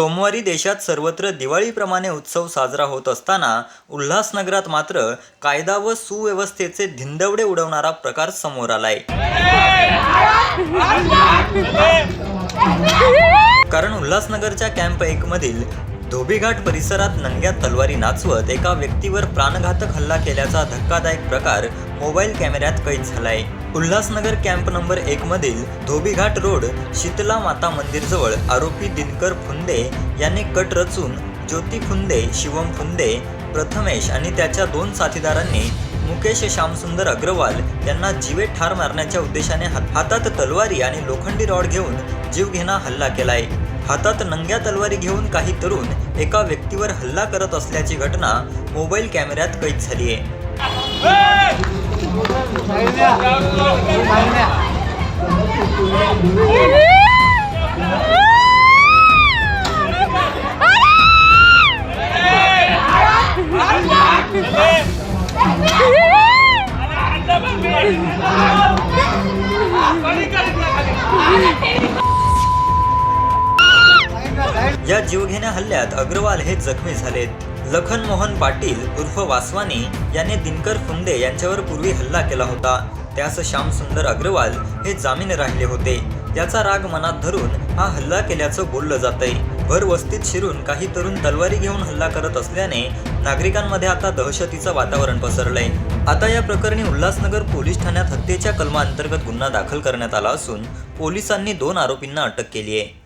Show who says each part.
Speaker 1: सोमवारी देशात सर्वत्र दिवाळीप्रमाणे उत्सव साजरा होत असताना उल्हासनगरात मात्र कायदा व सुव्यवस्थेचे धिंदवडे उडवणारा प्रकार समोर आलाय. कारण उल्हासनगरच्या कॅम्प एकमधील धोबीघाट परिसरात नंग्या तलवारी नाचवत एका व्यक्तीवर प्राणघातक हल्ला केल्याचा धक्कादायक प्रकार मोबाईल कॅमेऱ्यात कैद झालाय. उल्हासनगर कॅम्प नंबर एक मधील धोबीघाट रोड शीतला माता मंदिरजवळ आरोपी दिनकर फुंदे यांनी कट रचून ज्योती फुंदे शिवम फुंदे प्रथमेश आणि त्याच्या दोन साथीदारांनी मुकेश श्यामसुंदर अग्रवाल यांना जीवे ठार मारण्याच्या उद्देशाने हात- हातात तलवारी आणि लोखंडी रॉड घेऊन जीवघेणा हल्ला केलाय. हातात नंग्या तलवारी घेऊन काही तरुण एका व्यक्तीवर हल्ला करत असल्याची घटना मोबाईल कॅमेऱ्यात कैद झाली आहे. या जीवघेण्या हल्ल्यात अग्रवाल हे जखमी झालेत. लखन मोहन पाटील उर्फ वासवानी याने दिनकर फुंदे यांच्यावर पूर्वी हल्ला केला होता. त्यास श्यामसुंदर अग्रवाल हे जामीन राहिले होते. याचा राग मनात धरून हा हल्ला केल्याचं बोललं जातंय. भर वस्तीत शिरून काही तरुण तलवारी घेऊन हल्ला करत असल्याने नागरिकांमध्ये आता दहशतीचं वातावरण पसरलंय. आता या प्रकरणी उल्हासनगर पोलीस ठाण्यात हत्येच्या कलमाअंतर्गत गुन्हा दाखल करण्यात आला असून पोलिसांनी दोन आरोपींना अटक केली आहे